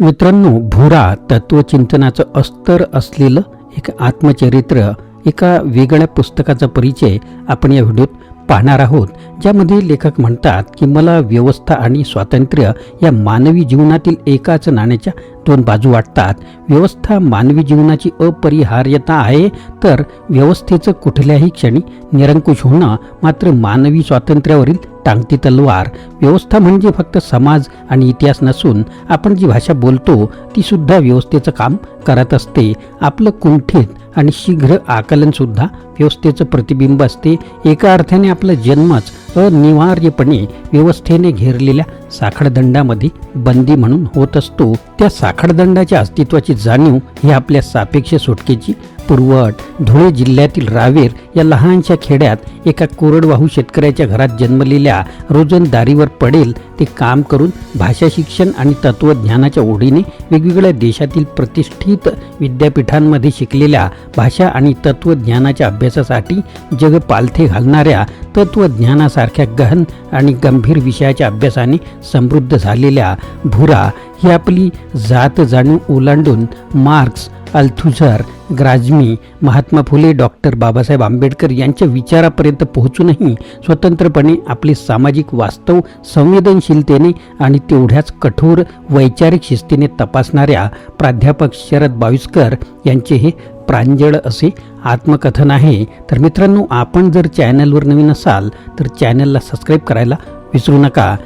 मित्रांनो भुरा तत्वचिंतनाचं अस्तर असलेलं एक आत्मचरित्र एका वेगळ्या पुस्तकाचा परिचय आपण या व्हिडिओत पाहणार आहोत ज्यामध्ये लेखक म्हणतात की मला व्यवस्था आणि स्वातंत्र्य या मानवी जीवनातील एकाच नाण्याच्या दोन बाजू वाटतात. व्यवस्था मानवी जीवनाची अपरिहार्यता आहे तर व्यवस्थेचं कुठल्याही क्षणी निरंकुश होणं मात्र मानवी स्वातंत्र्यावरील टांगती तलवार. व्यवस्था म्हणजे फक्त समाज आणि इतिहास नसून आपण जी भाषा बोलतो ती सुद्धा व्यवस्थेचं काम करत असते. आपलं कुंठित आणि शीघ्र आकलन सुद्धा व्यवस्थेचं प्रतिबिंब असते. एका अर्थाने आपला जन्मच अनिवार्यपणे व्यवस्थेने घेरलेल्या साखळदंडामध्ये बंदी म्हणून होत असतो. त्या साखळदंडाच्या अस्तित्वाची जाणीव ही आपल्या सापेक्ष सुटकेची पूर्वट धुळे जिल्ह्यातील रावेर या लहानशा खेड्यात एका कोरडवाहू शेतकऱ्याच्या घरात जन्मलेल्या रोजंदारीवर पडेल ते काम करून भाषा शिक्षण आणि तत्वज्ञानाच्या ओढीने वेगवेगळ्या देशातील प्रतिष्ठित विद्यापीठांमध्ये शिकलेल्या भाषा आणि तत्वज्ञानाच्या अभ्यासासाठी जग पालथे घालणाऱ्या तत्वज्ञानासारख्या गहन आणि गंभीर विषयाच्या अभ्यासाने समृद्ध झालेल्या भुरा ही आपली जात जाणीव ओलांडून Marx Althusser Gramsci Mahatma Phule doctor Babasaheb Ambedkar यांच्या विचारापर्यंत पोहोचूनही स्वतंत्रपणे आपले सामाजिक वास्तव संवेदनशीलतेने आणि तेवढ्याच कठोर वैचारिक शिस्तीने तपासणाऱ्या प्राध्यापक शरद बाविस्कर यांचे हे प्रांजळ असे आत्मकथन आहे. तर मित्रांनो आपण जर चॅनलवर नवीन असाल तर चॅनलला सबस्क्राईब करायला विसरू नका.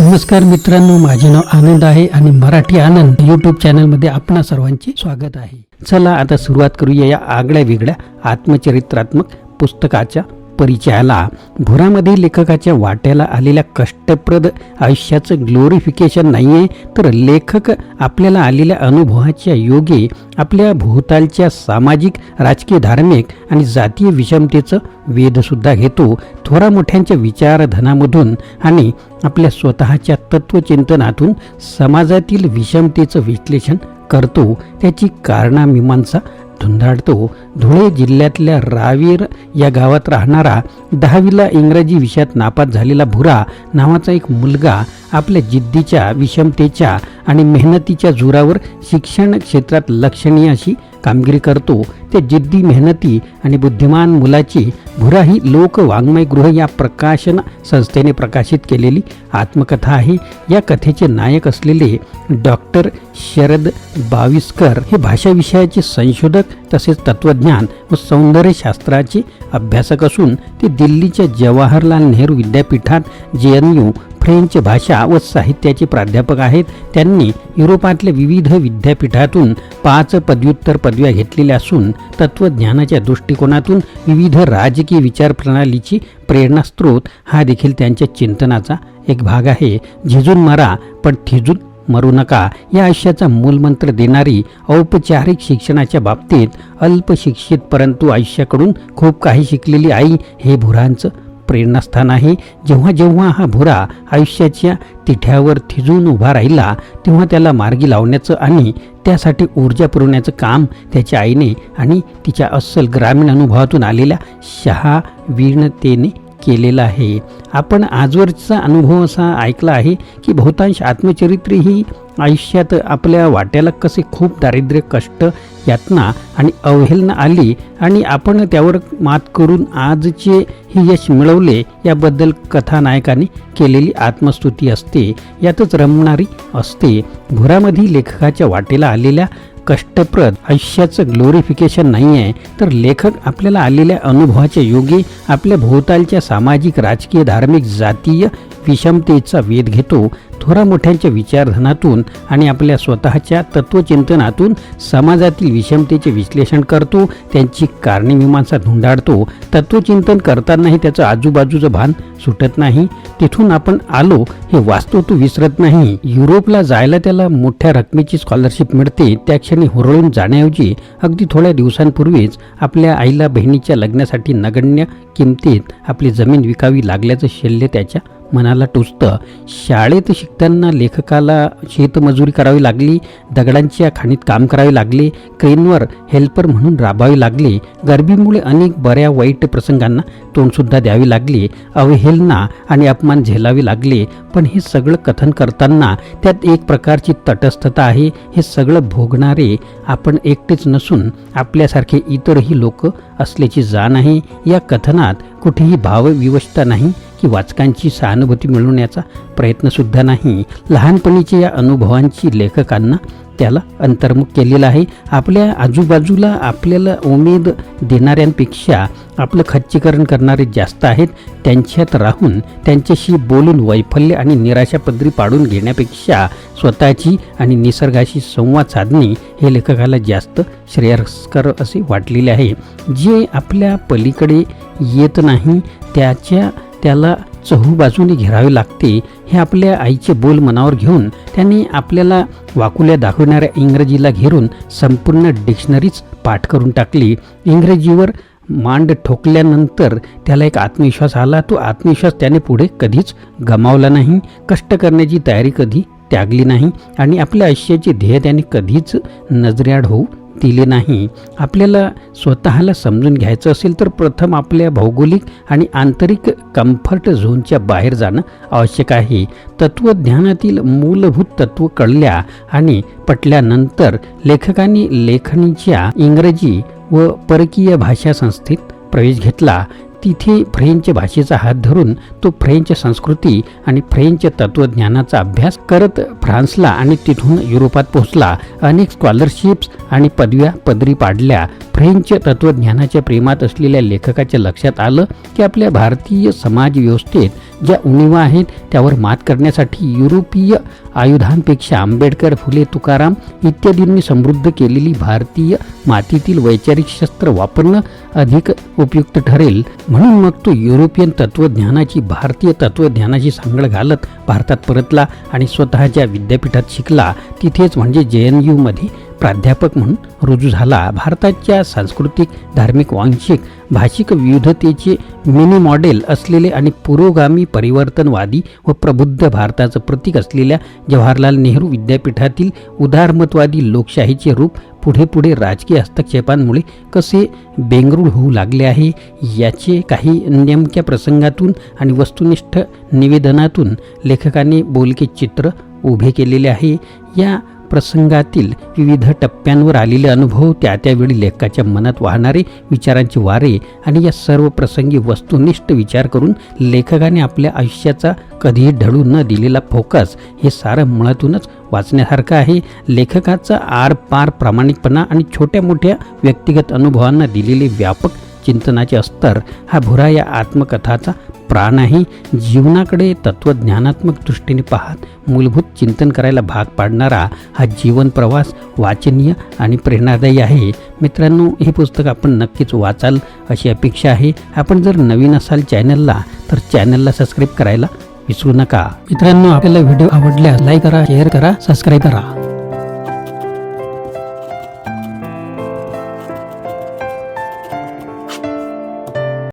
नमस्कार मित्रांनो माझे नाव आनंद आहे आणि मराठी आनंद यूट्यूब चॅनलमध्ये आपणा सर्वांचे स्वागत आहे. चला आता सुरुवात करूया या आगळ्या वेगळ्या आत्मचरित्रात्मक पुस्तकाच्या परिचयाला भुरामध्ये लेखकाच्या वाट्याला आलेल्या कष्टप्रद आयुष्याचं ग्लोरिफिकेशन नाही आहे तर लेखक आपल्याला आलेल्या अनुभवाच्या योगे आपल्या भोवतालच्या सामाजिक राजकीय धार्मिक आणि जातीय विषमतेचं वेधसुद्धा घेतो. थोरा मोठ्यांच्या विचारधनामधून आणि आपल्या स्वतःच्या तत्वचिंतनातून समाजातील विषमतेचं विश्लेषण करतो. त्याची कारणामीमांसा धुंदाडतो धुळे जिल्ह्यातल्या रावीर या गावात राहणारा दहावीला इंग्रजी विषयात नापास झालेला भुरा नावाचा एक मुलगा आपल्या जिद्दीच्या विषमतेच्या आणि मेहनतीच्या जोरावर शिक्षण क्षेत्रात लक्षणीय अशी कामगिरी करतो त्या जिद्दी मेहनती आणि बुद्धिमान मुलाची भुरा ही लोक वाङ्मयगृह या प्रकाशन संस्थेने प्रकाशित केलेली आत्मकथा आहे. या कथेचे नायक असलेले डॉक्टर शरद बाविस्कर हे भाषा विषयाचे संशोधक तसेच तत्वज्ञान व सौंदर्यशास्त्राचे अभ्यासक असून ते दिल्लीच्या जवाहरलाल नेहरू विद्यापीठात जे एन यू फ्रेंच भाषा व साहित्याचे प्राध्यापक आहेत. त्यांनी युरोपातल्या विविध विद्यापीठातून पाच पदव्युत्तर पदव्या घेतलेल्या असून तत्वज्ञानाच्या दृष्टिकोनातून विविध राजकीय विचारप्रणालीची प्रेरणास्त्रोत हा देखील त्यांच्या चिंतनाचा एक भाग आहे. झिजून मरा पण थिजून मरू नका. या आयुष्याचा मूलमंत्र देणारी औपचारिक शिक्षणाच्या बाबतीत अल्पशिक्षित परंतु आयुष्याकडून खूप काही शिकलेली आई हे भुरांचं प्रेरणास्थान आहे जेव्हा जेव्हा हा भुरा आयुष्याच्या तिठ्यावर थिजून उभा राहिला तेव्हा त्याला मार्गी लावण्याचं आणि त्यासाठी ऊर्जा पुरवण्याचं काम त्याच्या आईने आणि तिच्या अस्सल ग्रामीण अनुभवातून आलेल्या शहावीणतेने केलेला आहे. आपण आजवरचा अनुभव असा ऐकला आहे की बहुतांश आत्मचरित्र ही आयुष्यात आपल्या वाट्याला कसे खूप दारिद्र्य कष्ट यातना आणि अवहेलना आली आणि आपण त्यावर मात करून आजचे हे यश मिळवले याबद्दल कथानायकाने केलेली आत्मस्तुती असते. यातच रमणारी असते. भुरामध्ये लेखकाच्या वाटेला आलेल्या कष्टप्रद आयुष्याचं ग्लोरिफिकेशन नाही आहे तर लेखक आपल्याला आलेल्या अनुभवाच्या योगे आपल्या भोवतालच्या सामाजिक राजकीय धार्मिक जातीय विषमतेचा वेध घेतो थोरा मोठ्यांच्या विचारधनातून आणि आपल्या स्वतःच्या तत्वचिंतनातून समाजातील विषमतेचे विश्लेषण करतो त्यांची कारणीमीमांसा धुंडाळतो. तत्वचिंतन करतानाही त्याचं आजूबाजूचं भान सुटत नाही. तिथून आपण आलो हे वास्तव तो विसरत नाही. युरोपला जायला त्याला मोठ्या रकमेची स्कॉलरशिप मिळते. त्या क्षणी हुरळून जाण्याऐवजी अगदी थोड्या दिवसांपूर्वीच आपल्या आईला बहिणीच्या लग्नासाठी नगण्य किमतीत आपली जमीन विकावी लागल्याचं शल्य त्याच्या मनाला टोचतं. शाळेत शिकताना लेखकाला शेतमजुरी करावी लागली दगडांच्या खाणीत काम करावे लागले क्रेनवर हेल्पर म्हणून राबावे लागले गरिबीमुळे अनेक बऱ्या वाईट प्रसंगांना तोंडसुद्धा द्यावी लागले अवहेलना आणि अपमान झेलावे लागले. पण हे सगळं कथन करताना त्यात एक प्रकारची तटस्थता आहे. हे सगळं भोगणारे आपण एकटेच नसून आपल्यासारखे इतरही लोक असल्याची जाण आहे. या कथनात कुठेही भावविवशता नाही की वाचकांची सहानुभूती मिळवण्याचा प्रयत्नसुद्धा नाही. लहानपणीच्या या अनुभवांची लेखकांना त्याला अंतर्मुख केलेलं आहे. आपल्या आजूबाजूला आपल्याला उमेद देणाऱ्यांपेक्षा आपलं खच्चीकरण करणारे जास्त आहेत. त्यांच्यात राहून त्यांच्याशी बोलून वैफल्य आणि निराशा पदरी पाडून घेण्यापेक्षा स्वतःची आणि निसर्गाशी संवाद साधणे हे लेखकाला जास्त श्रेयस्कर असे वाटलेले आहे. जे आपल्या पलीकडे येत नाही त्याच्या त्याला चहूबाजूने घेरावे लागते हे आपल्या आईचे बोल मनावर घेऊन त्यांनी आपल्याला वाकुल्या दाखवणाऱ्या इंग्रजीला घेरून संपूर्ण डिक्शनरीच पाठ करून टाकली. इंग्रजीवर मांड ठोकल्यानंतर त्याला एक आत्मविश्वास आला. तो आत्मविश्वास त्याने पुढे कधीच गमावला नाही. कष्ट करण्याची तयारी कधी त्यागली नाही आणि आपल्या आयुष्याचे ध्येय त्याने कधीच नजरेआड होऊ दिले नाही. आपल्याला स्वतःला समजून घ्यायचं असेल तर प्रथम आपल्या भौगोलिक आणि आंतरिक कम्फर्ट झोनच्या बाहेर जाणं आवश्यक आहे. तत्त्वज्ञानातील मूलभूत तत्व कळल्या आणि पटल्यानंतर लेखकांनी लेखणीच्या इंग्रजी व परकीय भाषा संस्थेत प्रवेश घेतला. तिथे फ्रेंच भाषेचा हात धरून तो फ्रेंच संस्कृती आणि फ्रेंच तत्त्वज्ञानाचा अभ्यास करत फ्रान्सला आणि तिथून युरोपात पोहोचला. अनेक स्कॉलरशिप्स आणि पदव्या पदरी पाडल्या. फ्रेंच तत्त्वज्ञानाच्या प्रेमात असलेल्या लेखकाच्या लक्षात आलं की आपल्या भारतीय समाजव्यवस्थेत ज्या उणीवा आहेत त्यावर मात करण्यासाठी युरोपीय आयुधांपेक्षा आंबेडकर फुले तुकाराम इत्यादींनी समृद्ध केलेली भारतीय मातीतील वैचारिक शस्त्र वापरणं अधिक उपयुक्त ठरेल. म्हणून मग तो युरोपियन तत्त्वज्ञानाची भारतीय तत्त्वज्ञानाची सांगड घालत भारतात परतला आणि स्वतःच्या विद्यापीठात शिकला. तिथेच म्हणजे जे एन यूमध्ये प्राध्यापक म्हणून रुजू झाला. भारताच्या सांस्कृतिक धार्मिक वांशिक भाषिक विविधतेचे मिनी मॉडेल असलेले आणि पुरोगामी परिवर्तनवादी व प्रबुद्ध भारताचं प्रतीक असलेल्या जवाहरलाल नेहरू विद्यापीठातील उदारमतवादी लोकशाहीचे रूप पुढे पुढे राजकीय हस्तक्षेपांमुळे कसे बेंगरूळ होऊ लागले आहे याचे काही नेमक्या प्रसंगातून आणि वस्तुनिष्ठ निवेदनातून लेखकाने बोलके चित्र उभे केलेले आहे. या प्रसंगातील विविध टप्प्यांवर आलेले अनुभव त्या त्यावेळी लेखकाच्या मनात वाहणारे विचारांचे वारे आणि या सर्व प्रसंगी वस्तुनिष्ठ विचार करून लेखकाने आपल्या आयुष्याचा कधीही ढळू न दिलेला फोकस हे सारं मुळातूनच वाचण्यासारखं आहे. लेखकाचा आर पार प्रामाणिकपणा आणि छोट्या मोठ्या व्यक्तिगत अनुभवांना दिलेले व्यापक चिंतनाचे अस्तर हा भुरा या आत्मकथाचा प्राण आहे जीवनाकडे तत्त्वज्ञानात्मक दृष्टीने पाहत मूलभूत चिंतन करायला भाग पाडणारा हा जीवन प्रवास वाचनीय आणि प्रेरणादायी आहे. मित्रांनो हे पुस्तक आपण नक्कीच वाचाल अशी अपेक्षा आहे. आपण जर नवीन असाल चॅनलला तर चॅनलला सबस्क्राईब करायला विसरू नका. मित्रांनो आपल्याला व्हिडिओ आवडल्यास लाईक करा शेअर करा सबस्क्राईब करा.